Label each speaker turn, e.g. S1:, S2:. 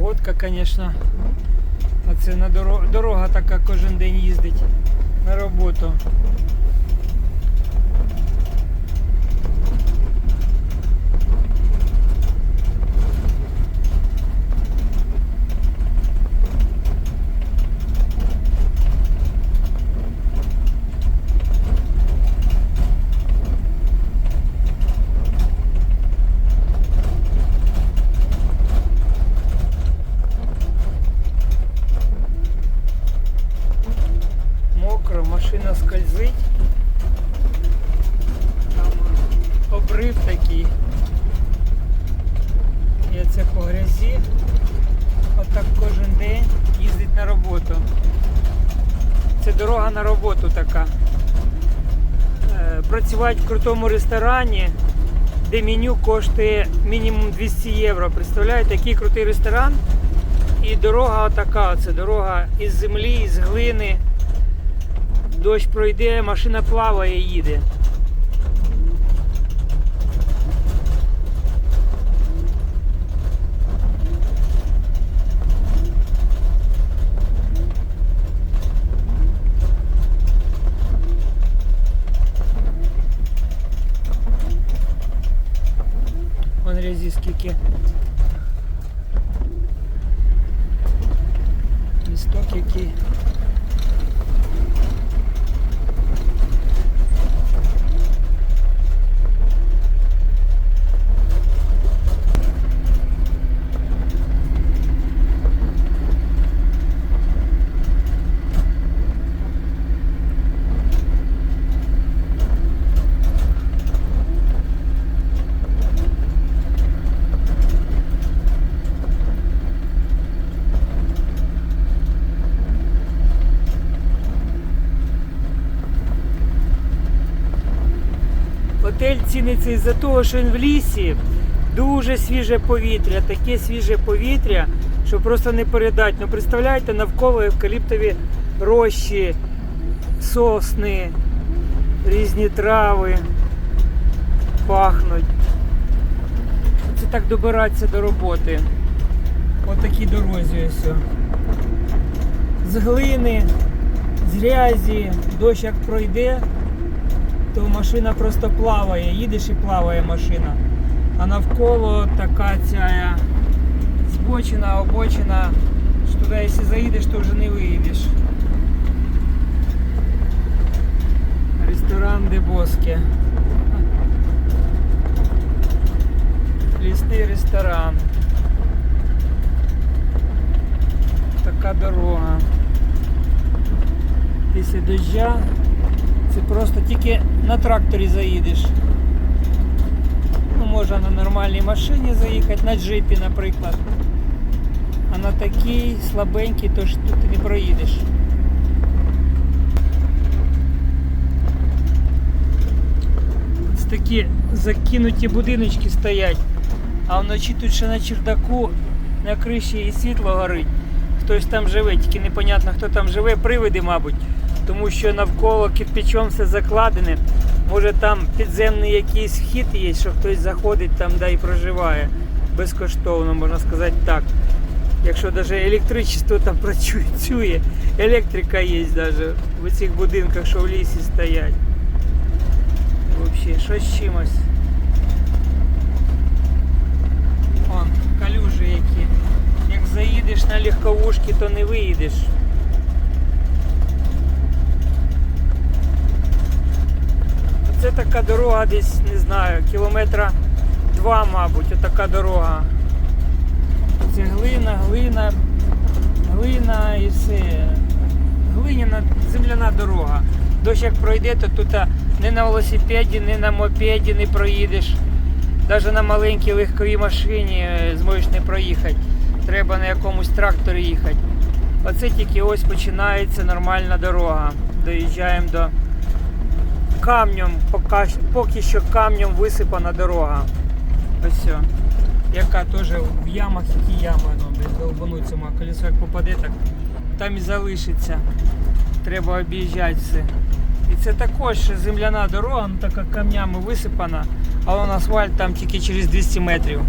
S1: погодка, звісно. Оце на дорога, дорога така кожен день їздить на роботу. Машина скользить. Там обрив такий. І це по грязі. Отак кожен день їздить на роботу. Це дорога на роботу така. Е, Працювати в крутому ресторані, де меню коштує мінімум 200 євро. Представляєте, який крутий ресторан? І дорога отака, це дорога із землі, із глини. Дощ пройде, машина плаває, їде. Вон. Місток який. Готель ціниться із-за того, що він в лісі, дуже свіже повітря, таке свіже повітря, що просто не передати. Ну представляєте, навколо евкаліптові рощі, сосни, різні трави пахнуть. Це так добиратися до роботи. По такій дорозі ось. З глини, з грязі, дощ як пройде, то машина просто плаває, їдеш і плаває машина. А навколо така ця збочина, обочина, що туди, якщо заїдеш, то вже не виїдеш. Ресторан де Боске. Лісний ресторан. Така дорога. Після дождя це просто тільки на тракторі заїдеш. Ну, можна на нормальній машині заїхати, на джипі, наприклад. А на такій слабенькій, то ж тут не проїдеш. Такі закинуті будиночки стоять. А вночі тут ще на чердаку на криші і світло горить. Хтось там живе, тільки непонятно хто там живе, привиди, мабуть. Тому що навколо кирпичом все закладене. Може там підземний якийсь вхід є, що хтось заходить там да і проживає. Безкоштовно, можна сказати так. Якщо навіть електричество там працює, електрика є навіть в цих будинках, що в лісі стоять. Взагалі, щось з чимось. Вон, калюжі які. Як заїдеш на легковушки, то не виїдеш. Це така дорога десь, не знаю, кілометра два, мабуть, отака дорога. Це глина, глина, глина і все. Глиняна земляна дорога. Дощ як пройде, то тут ні на велосипеді, ні на мопеді не проїдеш. Навіть на маленькій легковій машині е, зможеш не проїхати. Треба на якомусь тракторі їхати. Оце тільки ось починається нормальна дорога. Доїжджаємо до камнем, поки, що камнем висипана дорога. Ось все. Яка теж в ямах, які ями, ну, долбануться, а колесо як попаде, так там і залишиться. Треба об'їжджати все. І це також земляна дорога, ну така камнями висипана, а он асфальт там тільки через 200 метрів.